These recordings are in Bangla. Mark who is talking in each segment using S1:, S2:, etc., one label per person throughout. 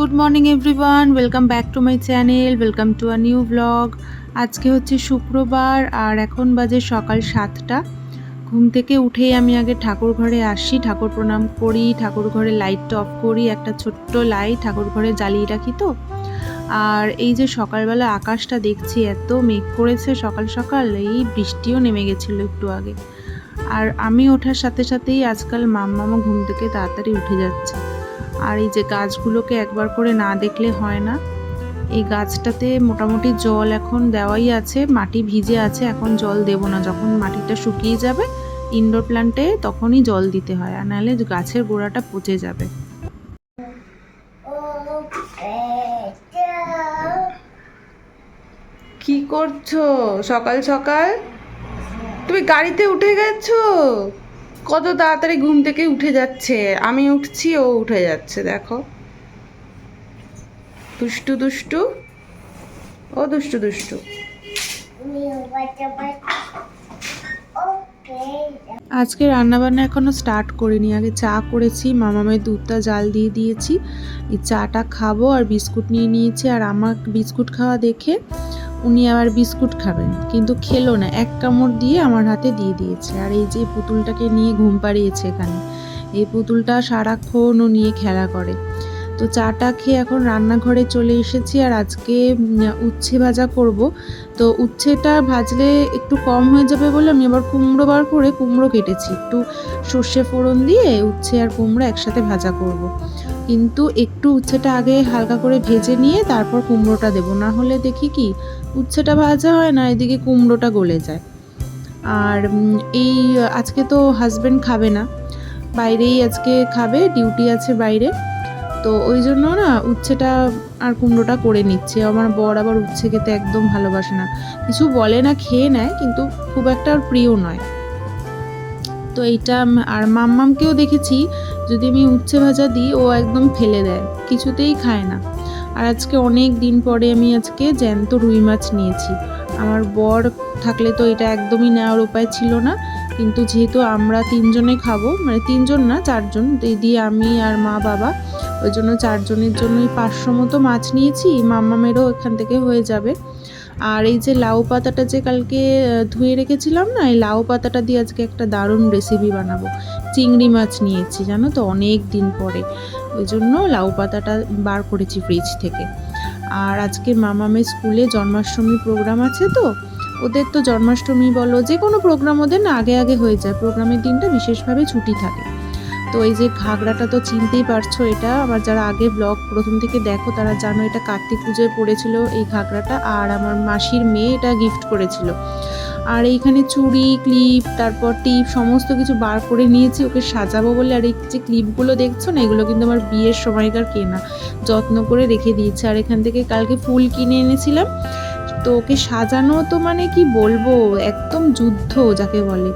S1: Good morning everyone welcome back to my channel welcome to a new blog আজকে হচ্ছে শুক্রবার আর এখন বাজে সকাল সাতটা। ঘুম থেকে উঠেই আমি আগে ঠাকুর ঘরে আসি, ঠাকুর প্রণাম করি, ঠাকুর ঘরে লাইটটা অফ করি, একটা ছোট্ট লাইট ঠাকুর ঘরে জ্বালিয়ে রাখি তো। আর এই যে সকালবেলা আকাশটা দেখছি, এত মেঘ করেছে সকাল সকাল, এই বৃষ্টিও নেমে গেছিল একটু আগে। আর আমি ওঠার সাথে সাথেই আজকাল মাম্মামা ঘুম থেকে তাড়াতাড়ি উঠে যাচ্ছে। আর এই যে গাছগুলোকে একবার করে না দেখলে হয় না। এই গাছটাতে মোটামুটি জল এখন দেওয়াই আছে, মাটি ভিজে আছে, এখন জল দেব না। যখন মাটিটা শুকিয়ে যাবে ইনডোর প্ল্যান্টে তখনই জল দিতে হয়, আর নাহলে গাছের গোড়াটা পচে যাবে। কি করছ? সকাল সকাল? তুমি গাড়িতে উঠে গেছো? কত তাড়াতাড়ি ঘুম থেকে উঠে যাচ্ছে? আমি উঠছি, ও উঠে যাচ্ছে, দেখো। দুষ্টু দুষ্টু? ও দুষ্টু দুষ্টু। আজকে রান্নাবান্না এখনও স্টার্ট করিনি। আগে চা করেছি, মামামের দুধটা জাল দিয়ে দিয়েছি। এই চাটা খাব আর বিস্কুট নিয়ে নিয়েছি। আর আমার বিস্কুট খাওয়া দেখে উনি আবার বিস্কুট খাবেন। কিন্তু খেলো না। এক কামড় দিয়ে আমার হাতে দিয়ে দিয়েছে। আর এই যে পুতুলটাকে নিয়ে ঘুম পাড়িয়েছে এখানে, এই পুতুলটা সারাক্ষণ ও নিয়ে খেলা করে। তো চাটা খেয়ে এখন রান্নাঘরে চলে এসেছি আর আজকে উচ্ছে ভাজা করব। তো উচ্ছেটা ভাজলে একটু কম হয়ে যাবে বলে আমি আবার কুমড়ো বার করে কুমড়ো কেটেছি। একটু সর্ষে ফোড়ন দিয়ে উচ্ছে আর কুমড়ো একসাথে ভাজা করব। কিন্তু একটু উচ্ছেটা আগে হালকা করে ভেজে নিয়ে তারপর কুমড়োটা দেবো। না হলে দেখি কি উচ্ছেটা ভাজা হয় না, এদিকে কুমড়োটা গলে যায়। আর এই, আজকে তো হাজব্যান্ড খাবে না, বাইরেই আজকে খাবে ডিউটি আছে বাইরে। তো ওই জন্য না উচ্ছেটা আর কুমড়োটা করে নিচ্ছে। আমার বর আবার উচ্ছে খেতে একদম ভালোবাসে না। কিছু বলে না, খেয়ে নেয়, কিন্তু খুব একটা আর প্রিয় নয়। তো এইটা আর মাম্মামকেও দেখেছি, যদি আমি উচ্ছে ভাজা দিই, ও একদম ফেলে দেয়, কিছুতেই খায় না। আর আজকে অনেক দিন পরে আমি আজকে জ্যান্ত রুই মাছ নিয়েছি। আমার বর থাকলে তো এটা একদমই নেওয়ার উপায় ছিল না। কিন্তু যেহেতু আমরা তিনজনে খাব মানে তিনজন না, চারজন, দিদি, আমি আর মা বাবা, ওই জন্য চারজনের জন্যই পাঁচশো মতো মাছ নিয়েছি মাম্মামেরও এখান থেকে হয়ে যাবে। আর এই যে লাউ পাতাটা যে কালকে ধুয়ে রেখেছিলাম না, এই লাউ পাতাটা দিয়ে আজকে একটা দারুণ রেসিপি বানাবো। চিংড়ি মাছ নিয়েছি, জানো তো, অনেক দিন পরে। ওই জন্য লাউ পাতাটা বার করেছি ফ্রিজ থেকে। আর আজকে মামামের স্কুলে জন্মাষ্টমী প্রোগ্রাম আছে তো, ওদের তো জন্মাষ্টমী বলো, যে কোনো প্রোগ্রাম ওদের না আগে আগে হয়ে যায়। প্রোগ্রামের দিনটা বিশেষভাবে ছুটি থাকে। তো এই যে ঘাগরাটা তো চিনতেই পারছ এটা, আবার যারা আগে ব্লগ প্রথম থেকে দেখো তারা জানো এটা কার্তিক পুজোয় পড়েছিল এই ঘাগরাটা আর আমার মাসির মেয়ে এটা গিফট করেছিল। আর এইখানে চুড়ি, ক্লিপ, তারপর টিপ, সমস্ত কিছু বার করে নিয়েছি, ওকে সাজাবো বলে। আর এই যে ক্লিপগুলো দেখছ না, এগুলো কিন্তু আমার বিয়ের সময়কার কেনা। যত্ন করে রেখে দিয়েছি। আর এখান থেকে কালকে ফুল কিনে এনেছিলাম। তো ওকে সাজানো তো মানে কি বলব, একদম যুদ্ধ যাকে বলে।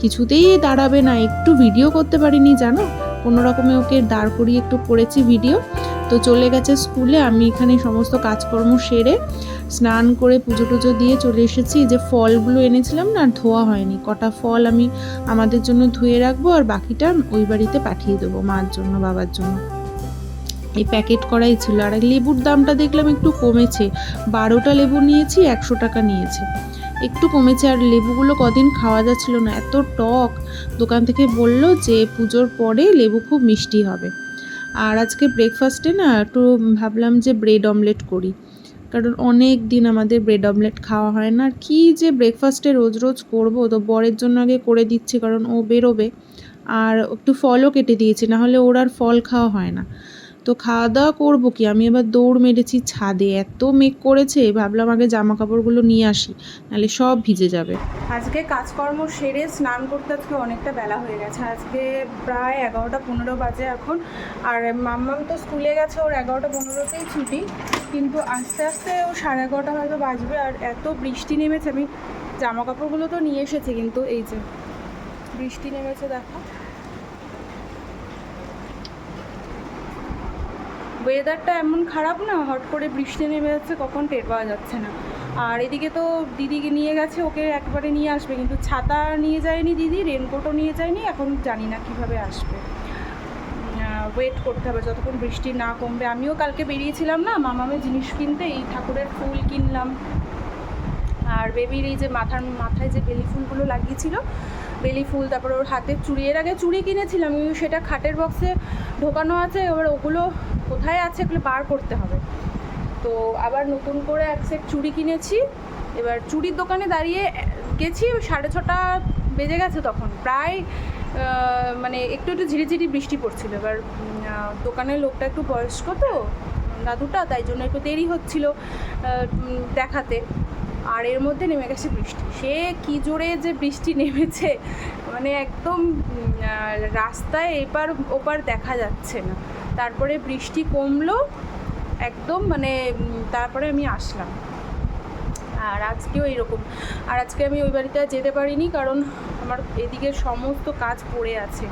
S1: কিছুতেই দাঁড়াবে না, একটু ভিডিও করতে পারিনি, জানো? কোনো রকমে ওকে দাঁড় করিয়ে একটু করেছি ভিডিও তো চলে গেছে স্কুলে, আমি এখানে সমস্ত কাজকর্ম সেরে স্নান করে পুজো টুজো দিয়ে চলে এসেছি। যে ফলগুলো এনেছিলাম না, আর ধোয়া হয়নি। কটা ফল আমি আমাদের জন্য ধুয়ে রাখব আর বাকিটা ওই বাড়িতে পাঠিয়ে দেবো মার জন্য, বাবার জন্য। এই প্যাকেট করাই ছিল। আর লেবুর দামটা দেখলাম একটু কমেছে। বারোটা লেবু নিয়েছি, একশো টাকা নিয়েছে। একটু কমেছে। আর লেবুগুলো কদিন খাওয়া যাচ্ছিল না। এত টক। দোকান থেকে বলল যে পুজোর পরে লেবু খুব মিষ্টি হবে। আর আজকে ব্রেকফাস্টে না একটু ভাবলাম যে ব্রেড অমলেট করি। কারণ অনেক দিন আমাদের ব্রেড অমলেট খাওয়া হয় না। আর কী যে ব্রেকফাস্টে রোজ রোজ করব, তো বরের জন্য আগে করে দিচ্ছি, কারণ ও বেরোবে। আর একটু ফলও কেটে দিয়েছি না হলে ওর আর ফল খাওয়া হয় না। তো খাওয়া দাওয়া করব কি? আমি এবার দৌড় মেরেছি ছাদে, এত মেঘ করেছে, ভাবলাম আগে জামা কাপড়গুলো নিয়ে আসি, নাহলে সব ভিজে যাবে।
S2: আজকে কাজকর্ম সেরে স্নান করতে আজকে অনেকটা বেলা হয়ে গেছে। আজকে প্রায় এগারোটা পনেরো বাজে এখন। আর মাম্মাম তো স্কুলে গেছে, ওর এগারোটা পনেরোতেই ছুটি। কিন্তু আস্তে আস্তে ও সাড়ে এগারোটা হয়তো বাজবে, আর এত বৃষ্টি নেমেছে, আমি জামা কাপড়গুলো তো নিয়ে এসেছি, কিন্তু এই যে বৃষ্টি নেমেছে, দেখো। ওয়েদারটা এমন খারাপ না, হট করে বৃষ্টি নেমে যাচ্ছে, কখন টের পাওয়া যাচ্ছে না। আর এদিকে তো দিদিকে নিয়ে গেছে, ওকে একবারে নিয়ে আসবে, কিন্তু ছাতা নিয়ে যায়নি দিদি রেনকোটও নিয়ে যায়নি, এখন জানি না কীভাবে আসবে। ওয়েট করতে হবে, যতক্ষণ বৃষ্টি না কমবে। আমিও কালকে বেরিয়েছিলাম না, মামামের জিনিস কিনতে, এই ঠাকুরের ফুল কিনলাম। আর বেবির এই যে মাথার মাথায় যে বেলি ফুলগুলো লাগিয়েছিল বেলি ফুল, তারপরে ওর হাতের চুড়ি। এর আগে চুড়ি কিনেছিলাম, কিন্তু সেটা খাটের বক্সে ঢোকানো আছে, এবার ওগুলো কোথায় আছে এগুলো বার করতে হবে। তো আবার নতুন করে এক সেট চুড়ি কিনেছি। এবার চুড়ির দোকানে দাঁড়িয়ে গেছি সাড়ে ছটা বেজে গেছে তখন। প্রায় মানে একটু একটু ঝিরিঝিরি বৃষ্টি পড়ছিল। এবার দোকানের লোকটা একটু বয়স্ক তো, দাদুটা, তাই জন্য একটু দেরি হচ্ছিল দেখাতে। আর এর মধ্যে নেমে গেছে বৃষ্টি। সে কি জোরে যে বৃষ্টি নেমেছে মানে একদম রাস্তায় এপার ওপার দেখা যাচ্ছে না। তারপরে বৃষ্টি কমলো, একদম মানে তারপরে আমি আসলাম। আর আজকেও এরকম। আর আজকে আমি ওই বাড়িতে যেতে পারিনি, কারণ আমার এদিকে সমস্ত কাজ পড়ে আছে।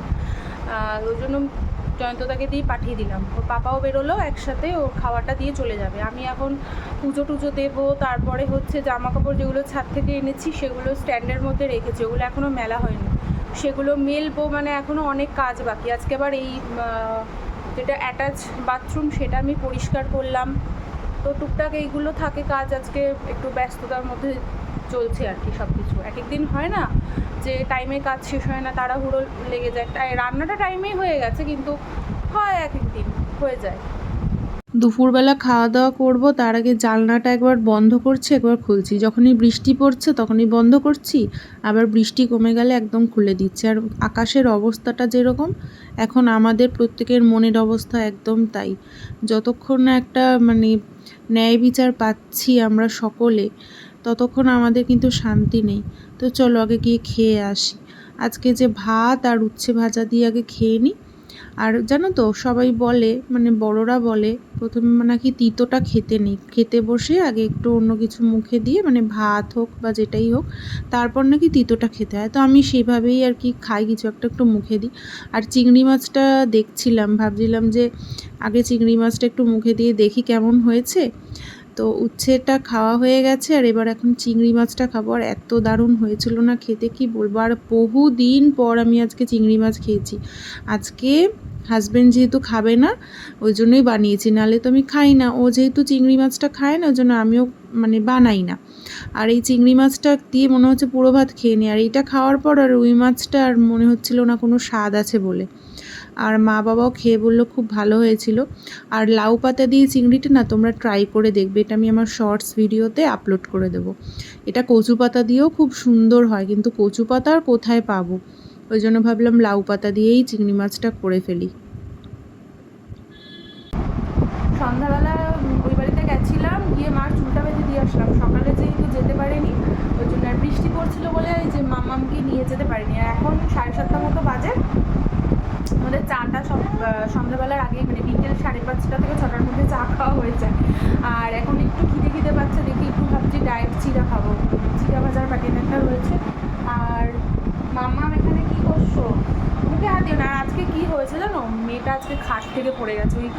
S2: ওই জন্য জয়ন্তদাকে দিয়ে পাঠিয়ে দিলাম। ওর পাপাও বেরোলো, একসাথে ওর খাওয়াটা দিয়ে চলে যাবে। আমি এখন পুজো টুজো দেবো, তারপরে হচ্ছে জামা কাপড় যেগুলো ছাদ থেকে এনেছি, সেগুলো স্ট্যান্ডের মধ্যে রেখেছি। ওগুলো এখনও মেলা হয়নি। সেগুলো মেলবো মানে এখনও অনেক কাজ বাকি। আজকে আবার এই যেটা অ্যাটাচ বাথরুম সেটা আমি পরিষ্কার করলাম। তো টুকটাক এইগুলো থাকে কাজ। আজকে একটু ব্যস্ততার মধ্যে চলছে আর কি সব কিছু এক এক দিন হয় না যে টাইমে কাজ শেষ হয় না, তাড়াহুড়ো লেগে যায়। তাই রান্নাটা টাইমেই হয়ে গেছে, কিন্তু হয় এক এক দিন হয়ে যায়।
S1: দুপুরবেলা খাওয়া দাওয়া করব, তার আগে জানলাটা একবার বন্ধ করছি, একবার খুলছি। যখনই বৃষ্টি পড়ছে, তখনই বন্ধ করছি। আবার বৃষ্টি কমে গেলে একদম খুলে দিচ্ছি। আর আকাশের অবস্থাটা যেরকম, এখন আমাদের প্রত্যেকের মনের অবস্থা একদম তাই। যতক্ষণ না একটা মানে ন্যায় বিচার পাচ্ছি আমরা সকলে ততক্ষণ আমাদের কিন্তু শান্তি নেই। তো চলো আগে গিয়ে খেয়ে আসি। আজকে যে ভাত আর উচ্ছে ভাজা দিয়ে আগে খেয়ে নিই আর জানো তো, সবাই বলে মানে বড়রা বলে, প্রথমে নাকি তিতোটা খেতে নেই। খেতে বসে আগে একটু অন্য কিছু মুখে দিয়ে মানে ভাত হোক বা যেটাই হোক, তারপর নাকি তিতোটা খেতে হয়। তো আমি সেভাবেই আর কি খাই, কিছু একটা একটু মুখে দিই। আর চিংড়ি মাছটা দেখছিলাম, ভাবছিলাম যে আগে চিংড়ি মাছটা একটু মুখে দিয়ে দেখি কেমন হয়েছে। তো উচ্ছেটা খাওয়া হয়ে গেছে আর এবার এখন চিংড়ি মাছটা খাব। আর এত দারুণ হয়েছিল না খেতে, কি বলব? আর বহু দিন পর আমি আজকে চিংড়ি মাছ খেয়েছি। আজকে হাজব্যান্ড যেহেতু খাবে না, ওই জন্যই বানিয়েছি। নাহলে তো আমি খাই না। ও যেহেতু চিংড়ি মাছটা খায় না, ওই জন্য আমিও মানে বানাই না। আর এই চিংড়ি মাছটা দিয়ে মনে হচ্ছে পুরো ভাত খেয়ে নিই আর এইটা খাওয়ার পর আর রুই মাছটা আর মনে হচ্ছিল না কোনো স্বাদ আছে বলে। আর মা বাবাও খেয়ে বলল, খুব ভালো হয়েছিল। আর লাউ পাতা দিয়ে চিংড়িটা না তোমরা ট্রাই করে দেখবে। এটা আমি আমার শর্টস ভিডিওতে আপলোড করে দেবো। এটা কচু পাতা দিয়েও খুব সুন্দর হয়, কিন্তু কচু পাতা আর কোথায় পাবো? ওই জন্য ভাবলাম লাউ পাতা দিয়েই চিংড়ি মাছটা করে ফেলি।
S2: সন্ধ্যাবেলা ওই বাড়িতে গেছিলাম, গিয়ে মার চুলটা বেঁধে দিয়ে আসলাম। সকালে যেহেতু যেতে পারিনি, ওই জন্য বৃষ্টি পড়ছিল বলে এই যে মামামকে নিয়ে যেতে পারিনি। আর এখন সাড়ে সাতটা মতো বাজে। আমাদের চাটা সব সন্ধ্যাবেলার আগে মানে বিকেল সাড়ে পাঁচটা থেকে ছটার মধ্যে চা খাওয়া হয়ে যায়। আর এখন একটু খিদে খিদে পাচ্ছে, দেখি একটু ভাবছি ডায়েট চিরা খাব। চিরা ভাজার প্যাকেট একটা রয়েছে। আর মাম্মাম এখানে কি করছ? মুখে হাত দিও না। আর আজকে কি হয়েছে জানো? মেয়েটা আজকে খাট থেকে পড়ে গেছে। ওই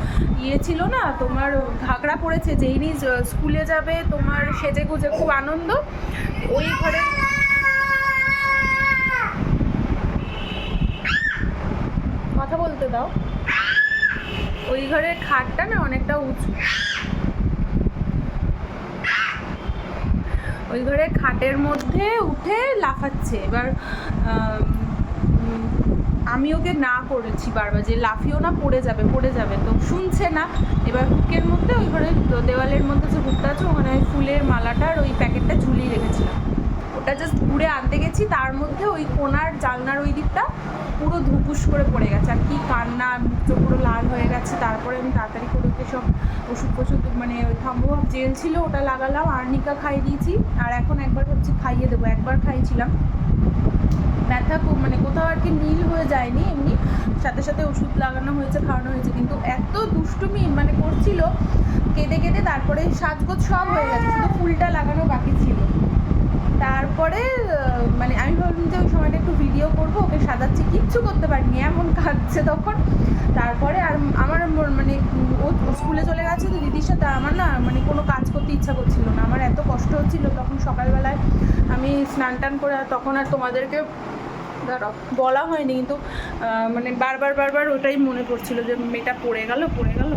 S2: ইয়ে ছিল না, তোমার ঘাগড়া পড়েছে, যেই নিজ স্কুলে যাবে, তোমার সেজে গুজে খুব আনন্দ। ওই ঘরে কথা বলতে দাও। ওই ঘরের খাটটা না অনেকটা উঁচু। ওই ঘরে খাটের মধ্যে উঠে লাফাচ্ছে। এবার, আমি ওকে না করেছি বারবার। যে লাফিও না, পড়ে যাবে পড়ে যাবে। তো শুনছে না। এবার হুকের মধ্যে ওই ঘরে দেওয়ালের মধ্যে যে হুকটা আছে, ওখানে ওই ফুলের মালাটার ওই প্যাকেটটা ঝুলিয়ে রেখেছিলাম। ওটা জাস্ট ঘুরে আনতে গেছি। তার মধ্যে ওই কোনার জানলার ওই দিকটা পুরো ধুপুস করে পড়ে গেছে। আর কি কান্না, মুখ পুরো লাল হয়ে গেছে। তারপরে আমি তাড়াতাড়ি করে ওকে সব ওষুধ ফষুধ মানে থাম্বো জেল ছিল, ওটা লাগালাম, আর্নিকা খাইয়ে দিয়েছি। আর এখন একবার ভাবছি খাইয়ে দেবো, একবার খাইয়েছিলাম ব্যথা মানে কোথাও আর কি নীল হয়ে যায়নি এমনি। সাথে সাথে ওষুধ লাগানো হয়েছে, খাওয়ানো হয়েছে। কিন্তু এত দুষ্টুমি মানে করছিল, কেঁদে কেঁদে তারপরে সাজগোজ সব হয়ে গেছে। শুধু ফুলটা লাগানো বাকি ছিল। তারপরে মানে আমি ভাবলাম যে ওই সময়টা একটু ভিডিও করব, ওকে সাজাচ্ছি, কিচ্ছু করতে পারিনি, এমন কাঁদছে তখন। তারপরে আর আমার মন- ও স্কুলে চলে গেছে তো দিদির সাথে আমার না মানে কোনো কাজ করতে ইচ্ছা করছিল না। আমার এত কষ্ট হচ্ছিল তখন সকালবেলায় আমি স্নান টান করে তখন আর তোমাদেরকে দাঁড়াও বলা হয়নি, কিন্তু মানে বারবার বারবার ওটাই মনে পড়ছিল যে মেয়েটা পড়ে গেল পড়ে গেল।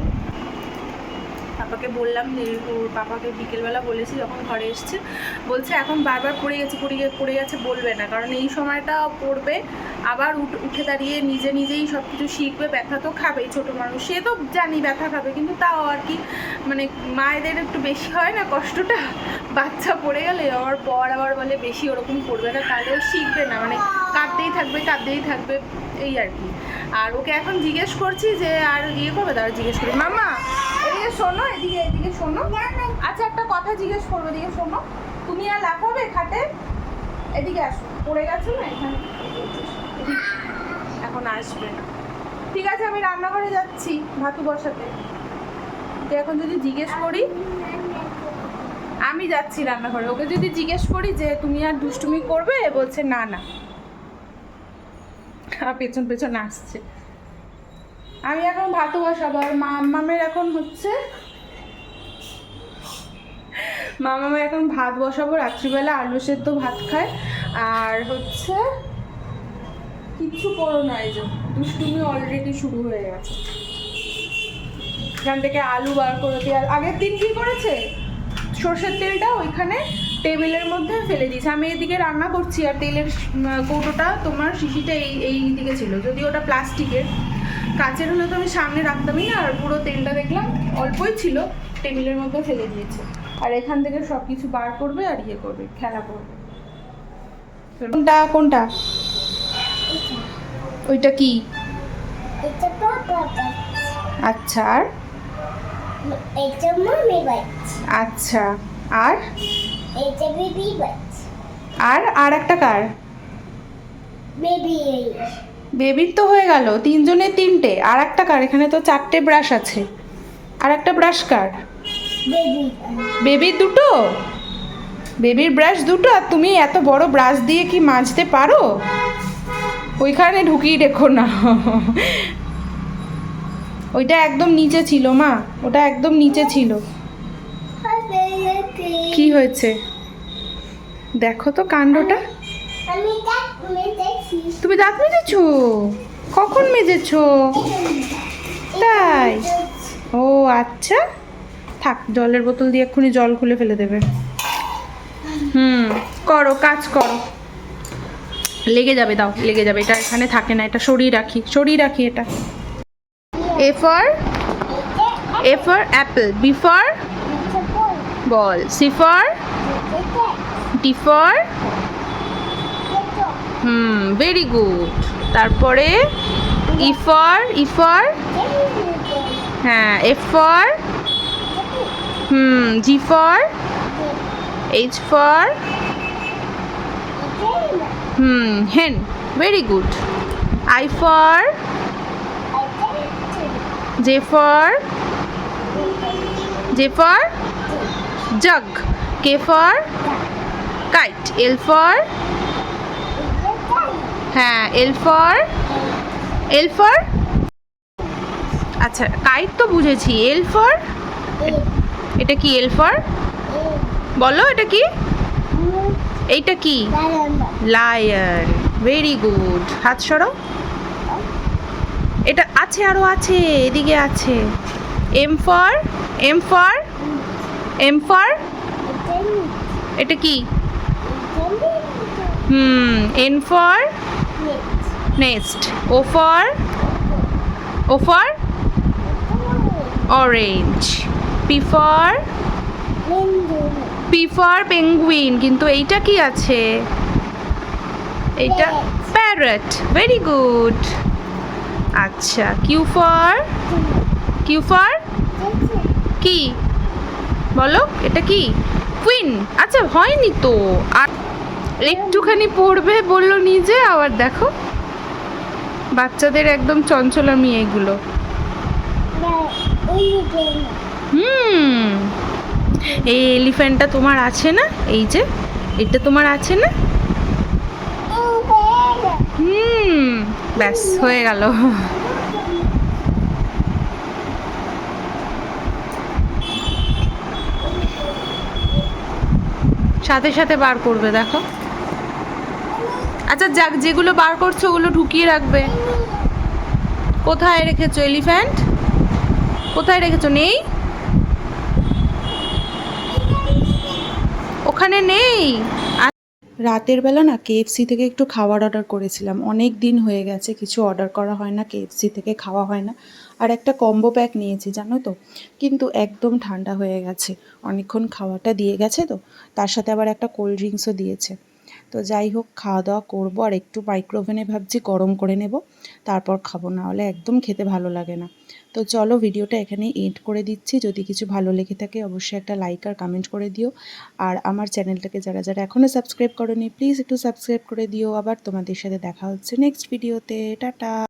S2: পাপাকে বললাম যে ওর পাপাকে বিকেলবেলা বলেছি, যখন ঘরে এসছে, বলছে এখন বারবার পড়ে গেছে, পড়ে পড়ে গেছে, বলবে না। কারণ এই সময়টা পড়বে, আবার উঠ- উঠে দাঁড়িয়ে নিজে নিজেই সব কিছু শিখবে, ব্যথা তো খাবেই ছোটো মানুষ। সে তো জানি ব্যথা খাবে, কিন্তু তাও আর কি মানে মায়েদের একটু বেশি হয় না কষ্টটা? বাচ্চা পড়ে গেলে আবার পর আবার বলে, বেশি ওরকম করবে না তাহলেও শিখবে না। মানে কাঁদতেই থাকবে কাঁদতেই থাকবে, এই আর কি। আর ওকে এখন জিজ্ঞেস করছি যে, আর ইয়ে করবে? তারা জিজ্ঞেস করি মামা এদিকে শোনো, এদিকে এদিকে শোনো। আচ্ছা একটা কথা জিজ্ঞেস করব, এদিকে শোনো। তুমি আর লাফাবে খাটে? এদিকে আসো। পড়ে গেছো না এখানে। এখন আসবে। ঠিক আছে, আমি রান্নাঘরে যাচ্ছি ভাতু বসাতে। এখন যদি জিজ্ঞেস করি, আমি যাচ্ছি রান্নাঘরে। ওকে যদি জিজ্ঞেস করি যে, তুমি আর দুষ্টুমি করবে? বলছে, না না। পেছন পেছন আসছে। আমি এখন ভাতও বসাবো আর মামের এখন হচ্ছে মামামের এখন ভাত বসাবো, রাত্রিবেলা আলু সেদ্ধ ভাত খায়। আর হচ্ছে কিচ্ছু করো না এই যে, দুষ্টুমি অলরেডি শুরু হয়ে গেছে। এখান থেকে আলু বার করে দিয়ে আগের দিন কি করেছে? সর্ষের তেলটা ওইখানে টেবিলের মধ্যে ফেলে দিয়েছে। আমি এদিকে রান্না করছি আর তেলের কৌটোটা তোমার শিশিটা এই এই দিকে ছিল যদি ওটা প্লাস্টিকের কাচের হলে তো আমি সামনে রাখতামই না আর পুরো তেলটা দেখলাম অল্পই ছিল টেবিলের মধ্যে ফেলে দিয়েছে। আর এখান থেকে সব কিছু বার করবে আর ইয়ে করবে খেলা করবে। কোনটা কোনটা? ওইটা কি? আচ্ছা আর? আচ্ছা আর? আর আর একটা কার?
S3: বেবি
S2: বেবির তো হয়ে গেল, তিনজনের তিনটে, আর একটা কার? এখানে তো চারটে ব্রাশ আছে। আর একটা ব্রাশ কার? বেবির দুটো? বেবির ব্রাশ দুটো, আর তুমি এত বড় ব্রাশ দিয়ে কি মাজতে পারো? ওইখানে ঢুকিয়ে রেখো না। ওইটা একদম নিচে ছিল, মা। ওটা একদম নিচে ছিল। কি হয়েছে? দেখো তো কাণ্ডটা। তুমি দাঁত মেজেছো? কখন মেজেছো? তাই? ও আচ্ছা। থাক জলের বোতল দিয়ে এক্ষুনি জল খুলে ফেলে দেবে। হুম করো কাজ করো। লেগে যাবে দাও লেগে যাবে। এটা এখানে থাকে না এটা সরিয়ে রাখি সরিয়ে রাখি এটা। A for A for apple B for ball C for D for hmm very good তারপরে ই ফর ই ফর হ্যাঁ F for hmm G for H for hmm hen very good I for J for J for jug K for kite L for হ্যাঁ এল ফর এল ফর আচ্ছা কাইট তো বুঝেছি। এল ফর এটা কি এল ফর বলো, এটা কি? এইটা কি? লায়ন ভেরি গুড হাত সরো এটা আছে, আরও আছে, এদিকে আছে। M for M for M for এটা কি? হুম N for next O for O for orange P for P for penguin কিন্তু এইটা কি আছে? এইটা প্যারট ভেরি গুড আচ্ছা কিউ ফর কিউ ফর কি? বলো এটা কি? কুইন আচ্ছা হয়নি তো। আর একটুখানি পড়বে বলল নিজে আবার দেখো। বাচ্চাদের একদম চঞ্চলামি এগুলো হুম। এই এলিফ্যান্টটা তোমার আছে না? এই যে, এটা তোমার আছে না? হুম, ব্যাস, হয়ে গেল। সাথে সাথে বার করবে, দেখো।
S1: আচ্ছা যাক, যেগুলো বার করছ ওগুলো ঢুকিয়ে রাখবে। কোথায় রেখেছো, এলিফ্যান্ট? কোথায় রেখেছো, নেই? ওখানে নেই। রাতের বেলা না কেএফসি থেকে একটু খাবার অর্ডার করেছিলাম। অনেক দিন হয়ে গেছে, কিছু অর্ডার করা হয় না কেএফসি থেকে খাওয়া হয় না। আর একটা কম্বো প্যাক নিয়েছি, জানো তো? কিন্তু একদম ঠান্ডা হয়ে গেছে। অনেকক্ষণ খাওয়াটা দিয়ে গেছে তো। তার সাথে আবার একটা কোল্ড ড্রিঙ্কসও দিয়েছে। তো যাই হোক খাওয়া দাওয়া করব আর একটু মাইক্রোওভেনে ভাবছি গরম করে নেব, তারপর খাব। না হলে একদম খেতে ভালো লাগে না। তো চলো ভিডিওটা এখানে এড করে দিচ্ছি। যদি কিছু ভালো লেগে থাকে, অবশ্যই একটা লাইক আর কমেন্ট করে দিও। আর আমার চ্যানেলটাকে যারা যারা এখনও সাবস্ক্রাইব করনি প্লিজ একটু সাবস্ক্রাইব করে দিও। আবার তোমাদের সাথে দেখা হচ্ছে নেক্সট ভিডিওতে টাটা!